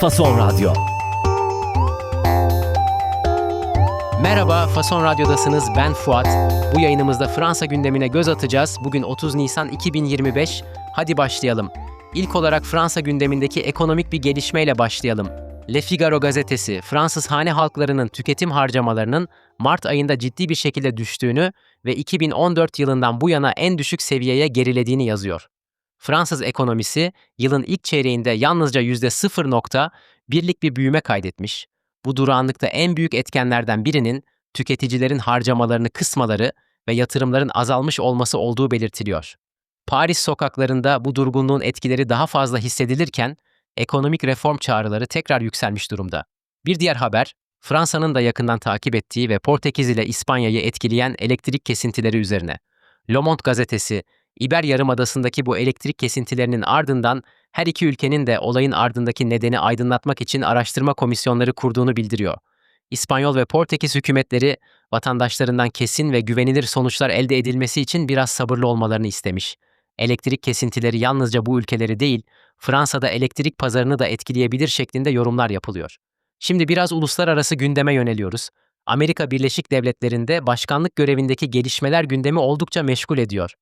Fason Radyo. Merhaba, Fason Radyo'dasınız. Ben Fuat. Bu yayınımızda Fransa gündemine göz atacağız. Bugün 30 Nisan 2025. Hadi başlayalım. İlk olarak Fransa gündemindeki ekonomik bir gelişmeyle başlayalım. Le Figaro gazetesi, Fransız hane halklarının tüketim harcamalarının Mart ayında ciddi bir şekilde düştüğünü ve 2014 yılından bu yana en düşük seviyeye gerilediğini yazıyor. Fransız ekonomisi yılın ilk çeyreğinde yalnızca %0.1'lik bir büyüme kaydetmiş. Bu durağanlıkta en büyük etkenlerden birinin tüketicilerin harcamalarını kısmaları ve yatırımların azalmış olması olduğu belirtiliyor. Paris sokaklarında bu durgunluğun etkileri daha fazla hissedilirken ekonomik reform çağrıları tekrar yükselmiş durumda. Bir diğer haber, Fransa'nın da yakından takip ettiği ve Portekiz ile İspanya'yı etkileyen elektrik kesintileri üzerine. Le Monde gazetesi, İber Yarımadası'ndaki bu elektrik kesintilerinin ardından her iki ülkenin de olayın ardındaki nedeni aydınlatmak için araştırma komisyonları kurduğunu bildiriyor. İspanyol ve Portekiz hükümetleri vatandaşlarından kesin ve güvenilir sonuçlar elde edilmesi için biraz sabırlı olmalarını istemiş. Elektrik kesintileri yalnızca bu ülkeleri değil, Fransa'da elektrik pazarını da etkileyebilir şeklinde yorumlar yapılıyor. Şimdi biraz uluslararası gündeme yöneliyoruz. Amerika Birleşik Devletleri'nde başkanlık görevindeki gelişmeler gündemi oldukça meşgul ediyor.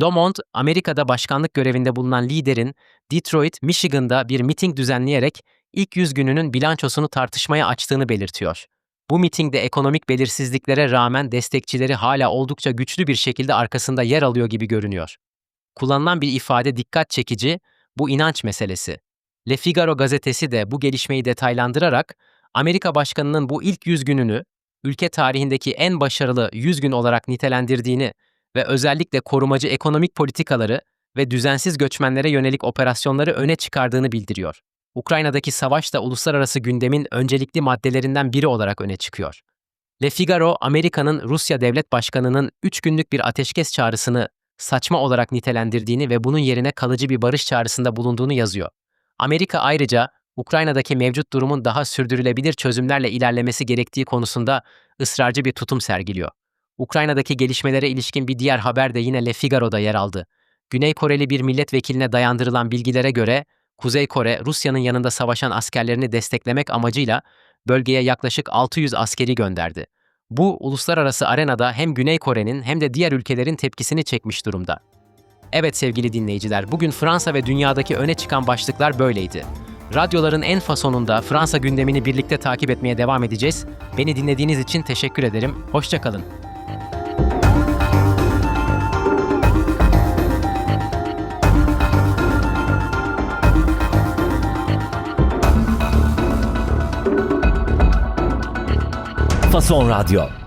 Le Monde, Amerika'da başkanlık görevinde bulunan liderin Detroit, Michigan'da bir miting düzenleyerek ilk 100 gününün bilançosunu tartışmaya açtığını belirtiyor. Bu mitingde ekonomik belirsizliklere rağmen destekçileri hala oldukça güçlü bir şekilde arkasında yer alıyor gibi görünüyor. Kullanılan bir ifade dikkat çekici, bu inanç meselesi. Le Figaro gazetesi de bu gelişmeyi detaylandırarak Amerika Başkanı'nın bu ilk 100 gününü ülke tarihindeki en başarılı 100 gün olarak nitelendirdiğini ve özellikle korumacı ekonomik politikaları ve düzensiz göçmenlere yönelik operasyonları öne çıkardığını bildiriyor. Ukrayna'daki savaş da uluslararası gündemin öncelikli maddelerinden biri olarak öne çıkıyor. Le Figaro, Amerika'nın Rusya Devlet Başkanı'nın 3 günlük bir ateşkes çağrısını saçma olarak nitelendirdiğini ve bunun yerine kalıcı bir barış çağrısında bulunduğunu yazıyor. Amerika ayrıca Ukrayna'daki mevcut durumun daha sürdürülebilir çözümlerle ilerlemesi gerektiği konusunda ısrarcı bir tutum sergiliyor. Ukrayna'daki gelişmelere ilişkin bir diğer haber de yine Le Figaro'da yer aldı. Güney Koreli bir milletvekiline dayandırılan bilgilere göre Kuzey Kore, Rusya'nın yanında savaşan askerlerini desteklemek amacıyla bölgeye yaklaşık 600 askeri gönderdi. Bu uluslararası arenada hem Güney Kore'nin hem de diğer ülkelerin tepkisini çekmiş durumda. Evet sevgili dinleyiciler, bugün Fransa ve dünyadaki öne çıkan başlıklar böyleydi. Radyoların en fasonunda Fransa gündemini birlikte takip etmeye devam edeceğiz. Beni dinlediğiniz için teşekkür ederim. Hoşçakalın. Fason Radyo.